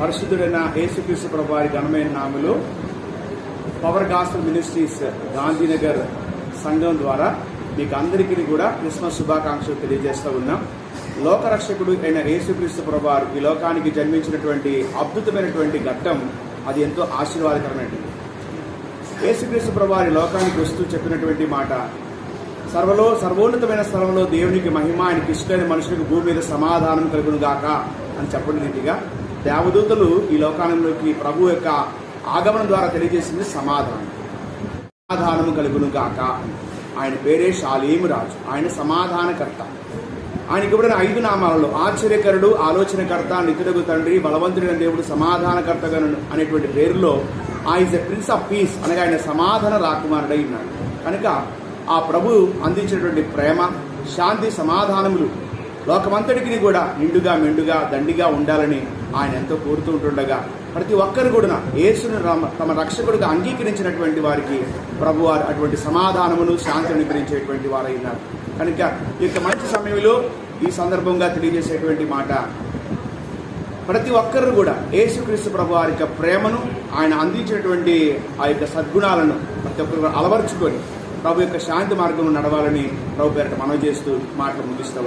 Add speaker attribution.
Speaker 1: పరిశుద్ధుడైన యేసుక్రీస్తు ప్రభావి ఘనమైన నామలు పవర్ గాస్పల్ మినిస్ట్రీస్ గాంధీనగర్ సంఘం ద్వారా మీకు అందరికీ కూడా క్రిస్మస్ శుభాకాంక్షలు తెలియజేస్తూ ఉన్నాం. లోకరక్షకుడు అయిన యేసుక్రీస్తు ప్రభవారు ఈ లోకానికి జన్మించినటువంటి అద్భుతమైనటువంటి ఘట్టం అది ఎంతో ఆశీర్వాదకరమైనది. యేసుక్రీస్తు ప్రభవారి లోకానికి వస్తూ చెప్పినటువంటి మాట సర్వలో సర్వోన్నతమైన స్థలంలో దేవునికి మహిమ ఆయన ఇష్టమైన మనుషులకు భూమి మీద సమాధానం కలుగును గాక అని చెప్పడం నీటిగా దేవదూతలు ఈ లోకానంలోకి ప్రభు యొక్క ఆగమనం ద్వారా తెలియజేసింది సమాధానం. సమాధానము కలుగును గాక. ఆయన పేరే షాలీము రాజు. ఆయన సమాధానకర్త. ఆయనకి ఇవ్వడిన ఐదు నామాలలో ఆశ్చర్యకరుడు ఆలోచనకర్త నిధులకు తండ్రి బలవంతుడైన దేవుడు సమాధానకర్త అనేటువంటి పేరులో ఆ is a prince of peace అనగా ఆయన సమాధాన రాకుమారుడై ఉన్నాడు. కనుక ఆ ప్రభు అందించినటువంటి ప్రేమ శాంతి సమాధానములు లోకమంతటికి కూడా నిండుగా మెండుగా దండిగా ఉండాలని ఆయన ఎంతో కోరుతూ ఉంటుండగా ప్రతి ఒక్కరు కూడా యేసును రామ తమ రక్షకుడిగా అంగీకరించినటువంటి వారికి ప్రభువారు అటువంటి సమాధానమును శాంతిని గురించేటువంటి వారై ఉన్నారు. కనుక ఈ యొక్క మంచి సమయంలో ఈ సందర్భంగా తెలియజేసేటువంటి మాట ప్రతి ఒక్కరు కూడా యేసుక్రీస్తు ప్రభు వారి యొక్క ప్రేమను ఆయన అందించినటువంటి ఆ యొక్క సద్గుణాలను ప్రతి ఒక్కరు అలవర్చుకొని ప్రభు యొక్క శాంతి మార్గంలో నడవాలని ప్రభు పేరిట మనవి చేస్తూ మాటలు ముగిస్తూ